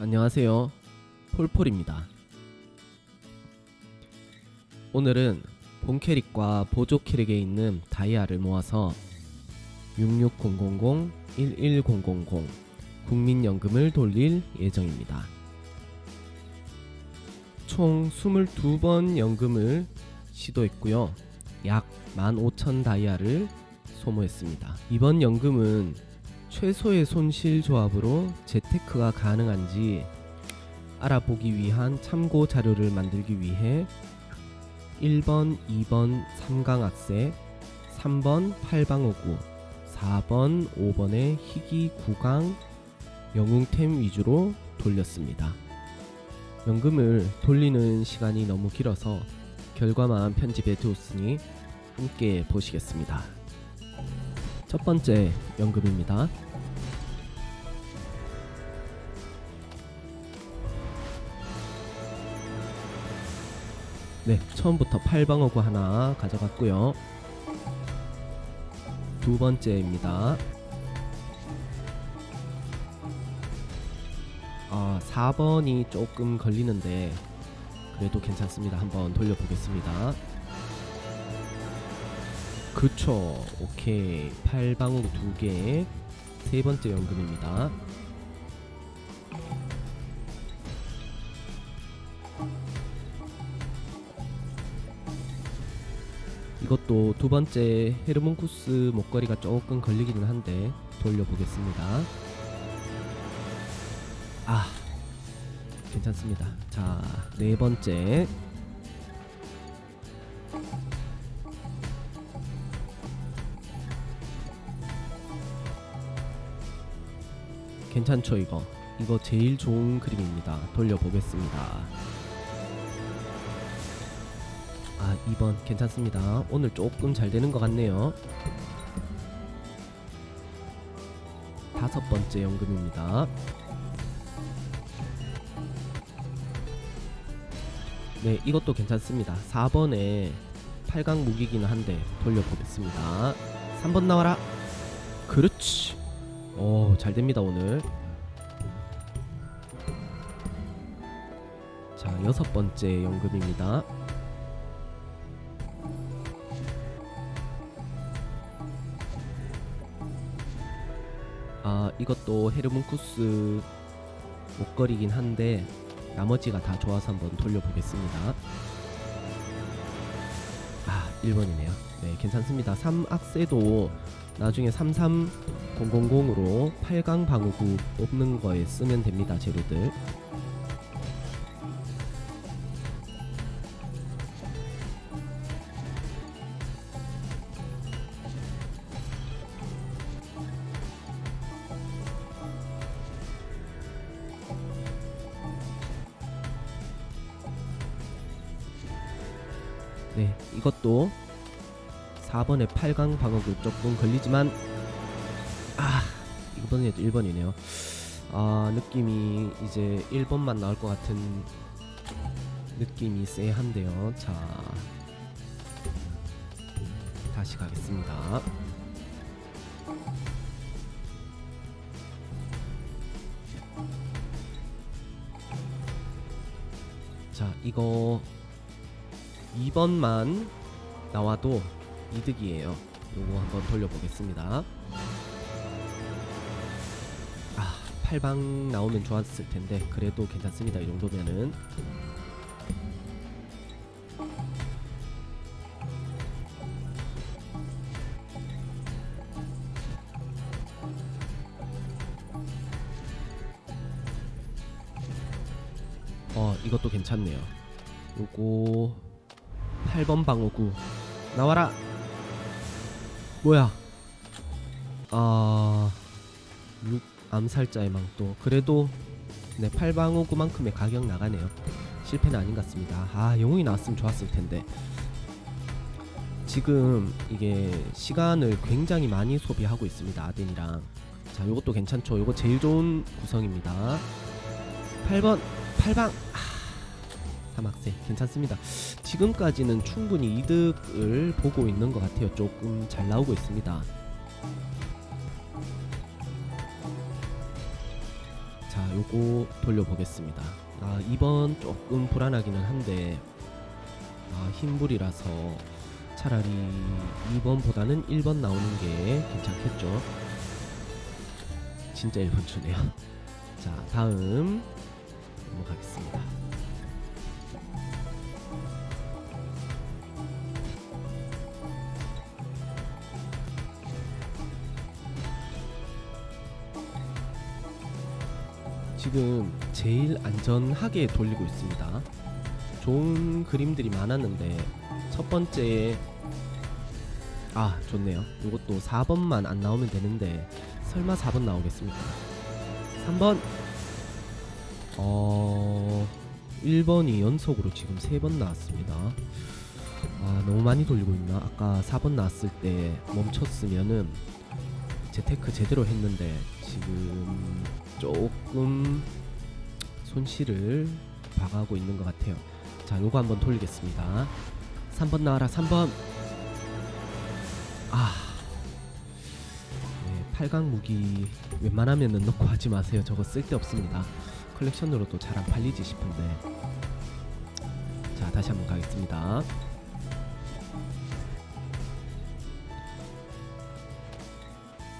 안녕하세요. 폴폴입니다. 오늘은 본 캐릭과 보조 캐릭에 있는 다이아를 모아서 660000, 11000 국민연금을 돌릴 예정입니다. 총 22번 연금을 시도했고요. 약 15,000 다이아를 소모했습니다. 이번 연금은 최소의 손실 조합으로 재테크가 가능한지 알아보기 위한 참고 자료를 만들기 위해 1번, 2번 삼강악세, 3번 팔방어구, 4번, 5번의 희귀 구강 영웅템 위주로 돌렸습니다. 연금을 돌리는 시간이 너무 길어서 결과만 편집해 두었으니 함께 보시겠습니다. 첫 번째 연금입니다. 네, 처음부터 8방어구 하나 가져갔고요. 두 번째입니다. 아, 4번이 조금 걸리는데 그래도 괜찮습니다. 한번 돌려보겠습니다. 그쵸. 오케이. 8방어구 두 개. 세 번째 연금입니다. 이것도 두 번째 헤르몬쿠스 목걸이가 조금 걸리기는 한데 돌려보겠습니다. 아, 괜찮습니다. 자, 네 번째. 괜찮죠, 이거? 이거 제일 좋은 그림입니다. 돌려보겠습니다. 2번 괜찮습니다. 오늘 조금 잘 되는 것 같네요. 다섯 번째 연금입니다. 네 이것도 괜찮습니다. 4번에 8강 무기기는 한데 돌려보겠습니다. 3번 나와라. 그렇지. 오 잘 됩니다 오늘. 자 여섯 번째 연금입니다 이것도 헤르문쿠스 목걸이긴 한데 나머지가 다 좋아서 한번 돌려보겠습니다. 아 1번이네요. 네 괜찮습니다. 3악세도 나중에 33000으로 8강 방어구 뽑는 거에 쓰면 됩니다 재료들 네, 이것도 4번에 8강 방어구 조금 걸리지만 아 이번에도 1번이네요. 아 느낌이 이제 1번만 나올 것 같은 느낌이 쎄한데요. 자 다시 가겠습니다. 자 이거 2번만 나와도 이득이에요. 요거 한번 돌려보겠습니다. 아, 8방 나오면 좋았을 텐데 그래도 괜찮습니다. 이 정도면은 어, 이것도 괜찮네요. 요거 8번 방어구. 나와라. 뭐야? 아... 6 암살자의 망토. 그래도 네 8방어구만큼의 가격 나가네요. 실패는 아닌 것 같습니다. 아 영웅이 나왔으면 좋았을 텐데. 지금 이게 시간을 굉장히 많이 소비하고 있습니다 아덴이랑. 자 요것도 괜찮죠? 요거 제일 좋은 구성입니다. 8번 8방 사막세 괜찮습니다. 지금까지는 충분히 이득을 보고 있는 것 같아요. 조금 잘 나오고 있습니다. 자 요거 돌려보겠습니다. 아, 2번 조금 불안하기는 한데 아, 흰불이라서 차라리 2번보다는 1번 나오는 게 괜찮겠죠. 진짜 1번 주네요. 자, 다음 넘어가겠습니다. 지금 제일 안전하게 돌리고 있습니다. 좋은 그림들이 많았는데 첫 번째 아 좋네요. 이것도 4번만 안 나오면 되는데 설마 4번 나오겠습니까? 3번 어 1번이 연속으로 지금 3번 나왔습니다. 아 너무 많이 돌리고 있나? 아까 4번 나왔을 때 멈췄으면은 재테크 제대로 했는데 지금 조금 손실을 봐가고 있는 것 같아요. 자, 요거 한번 돌리겠습니다. 3번 나와라, 3번. 아, 네, 8강 무기 웬만하면은 넣고 하지 마세요. 저거 쓸데 없습니다. 컬렉션으로도 잘 안 팔리지 싶은데. 자, 다시 한번 가겠습니다.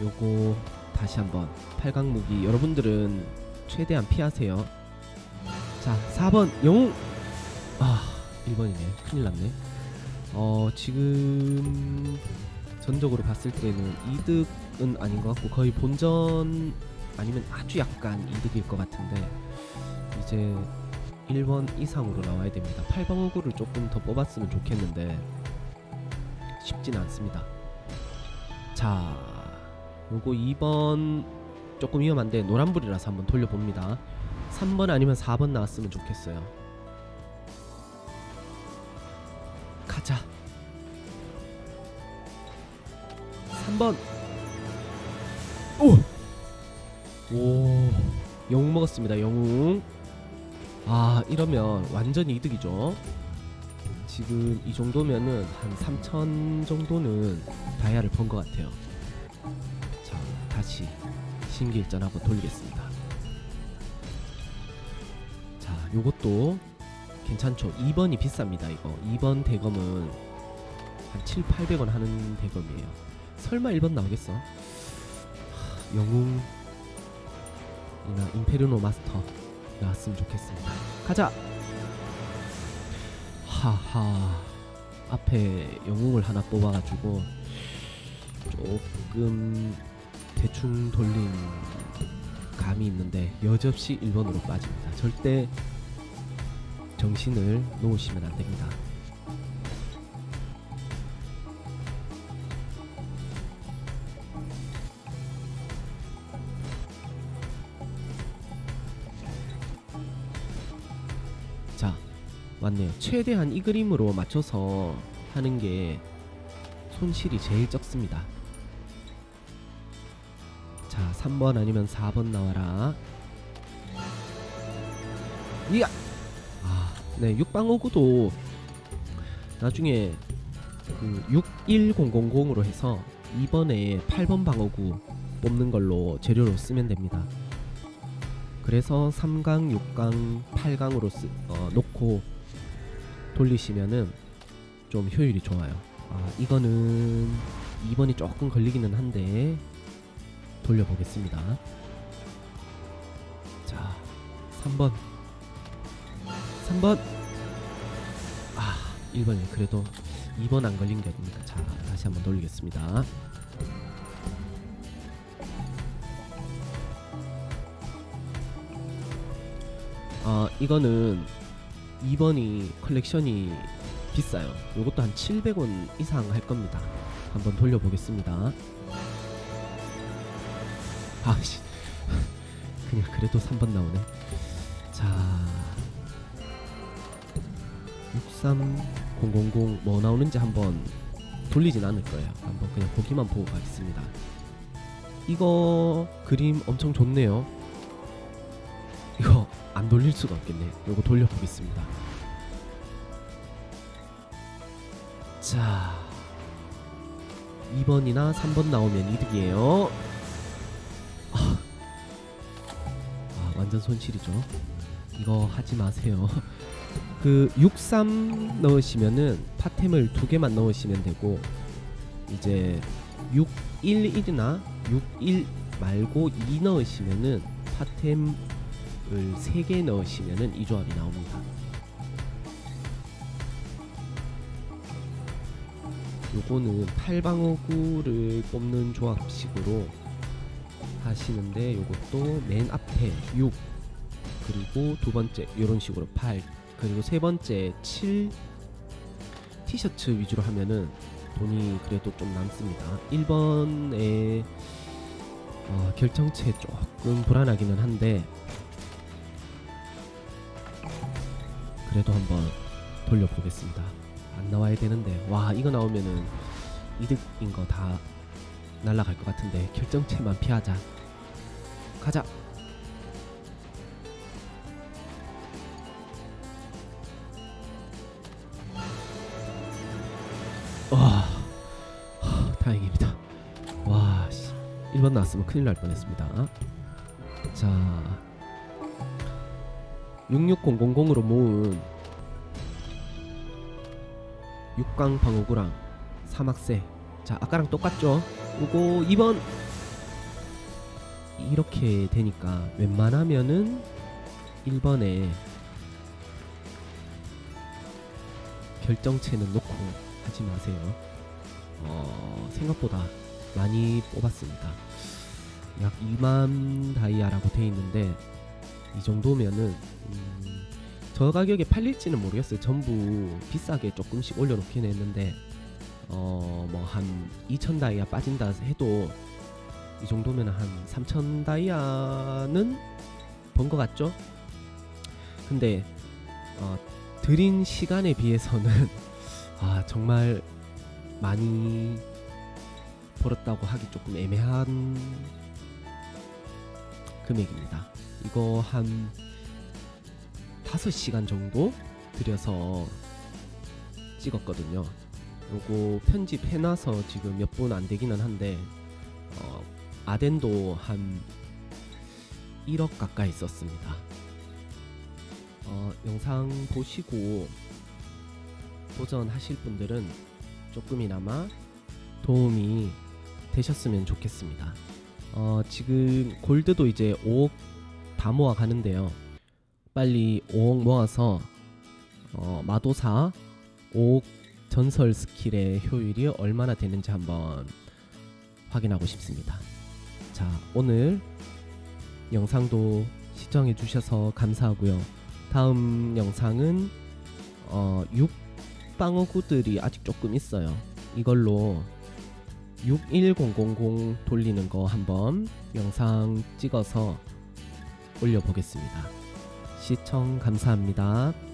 요거 다시 한번 8강 무기 여러분들은 최대한 피하세요. 자, 4번 영웅. 아, 1번이네. 큰일 났네. 어, 지금 전적으로 봤을 때는 이득은 아닌 것 같고 거의 본전 아니면 아주 약간 이득일 것 같은데 이제 1번 이상으로 나와야 됩니다. 8번 호구를 조금 더 뽑았으면 좋겠는데 쉽진 않습니다. 자, 요거 2번 조금 위험한데 노란불이라서 한번 돌려봅니다. 3번 아니면 4번 나왔으면 좋겠어요. 가자. 3번. 오. 오. 영웅 먹었습니다. 영웅. 아, 이러면 완전히 이득이죠. 지금 이 정도면은 한 3천 정도는 다이아를 번 것 같아요. 자, 다시 신기일전 한번 돌리겠습니다. 자, 요것도 괜찮죠. 2번이 비쌉니다. 이거 2번 대검은 한 7, 800원 하는 대검이에요. 설마 1번 나오겠어? 하, 영웅이나 임페르노 마스터 나왔으면 좋겠습니다. 가자. 하하. 앞에 영웅을 하나 뽑아가지고 조금 대충 돌린 감이 있는데 여지없이 1번으로 빠집니다. 절대 정신을 놓으시면 안 됩니다. 자, 맞네요. 최대한 이 그림으로 맞춰서 하는 게 손실이 제일 적습니다. 자, 3번 아니면 4번 나와라. 이야! 아, 네, 6방어구도 나중에 그 61000으로 해서 이번에 8번 방어구 뽑는 걸로 재료로 쓰면 됩니다. 그래서 3강, 6강, 8강으로 쓰, 어, 놓고 돌리시면은 좀 효율이 좋아요. 아, 이거는 2번이 조금 걸리기는 한데 돌려보겠습니다. 자, 3번. 3번. 아, 1번이 그래도 2번 안 걸린 게 아닙니까? 자, 다시 한번 돌리겠습니다. 아, 이거는 2번이 컬렉션이 비싸요. 이것도 한 700원 이상 할 겁니다. 한번 돌려보겠습니다. 아씨. 그냥 그래도 3번 나오네. 자. 63000, 뭐 나오는지 한번 돌리진 않을 거예요. 한번 그냥 보기만 보고 가겠습니다. 이거 그림 엄청 좋네요. 이거 안 돌릴 수가 없겠네. 요거 돌려보겠습니다. 자. 2번이나 3번 나오면 이득이에요 완전 손실이죠. 이거 하지 마세요. 그 63 넣으시면은 파템을 두 개만 넣으시면 되고 이제 611이나 61 말고 2 넣으시면은 파템을 세개 넣으시면은 이 조합이 나옵니다. 요거는 8방어구를 뽑는 조합식으로 하시는데 요것도 맨 앞에 6 그리고 두 번째 이런 식으로 8 그리고 세 번째 7 티셔츠 위주로 하면은 돈이 그래도 좀 남습니다. 1번에 어, 결정체 조금 불안하기는 한데 그래도 한번 돌려보겠습니다. 안 나와야 되는데 와 이거 나오면은 이득인 거 다 날라갈 것 같은데 결정체만 피하자. 가자. 와, 하, 다행입니다. 와, 씨, 1번 나왔으면 큰일 날 뻔했습니다. 자, 66000으로 모은 6강 방어구랑 사막새. 자, 아까랑 똑같죠? 요거 2번 이렇게 되니까 웬만하면은 1번에 결정체는 놓고 하지 마세요. 어, 생각보다 많이 뽑았습니다. 약 2만 다이아라고 돼 있는데 이 정도면은 음, 저 가격에 팔릴지는 모르겠어요. 전부 비싸게 조금씩 올려놓긴 했는데 어 뭐 한 2천 다이아 빠진다 해도 이 정도면 한 3천 다이아는 번 것 같죠? 근데 어, 들인 시간에 비해서는 아 정말 많이 벌었다고 하기 조금 애매한 금액입니다. 이거 한 5시간 정도 들여서 찍었거든요. 요거 편집해놔서 지금 몇 분 안 되기는 한데 어, 아덴도 한 1억 가까이 썼습니다. 어, 영상 보시고 도전하실 분들은 조금이나마 도움이 되셨으면 좋겠습니다. 어, 지금 골드도 이제 5억 다 모아 가는데요. 빨리 5억 모아서 어, 마도사 5억 전설 스킬의 효율이 얼마나 되는지 한번 확인하고 싶습니다. 자, 오늘 영상도 시청해 주셔서 감사하고요. 다음 영상은 어, 6 방어구들이 아직 조금 있어요. 이걸로 61000 돌리는 거 한번 영상 찍어서 올려보겠습니다. 시청 감사합니다.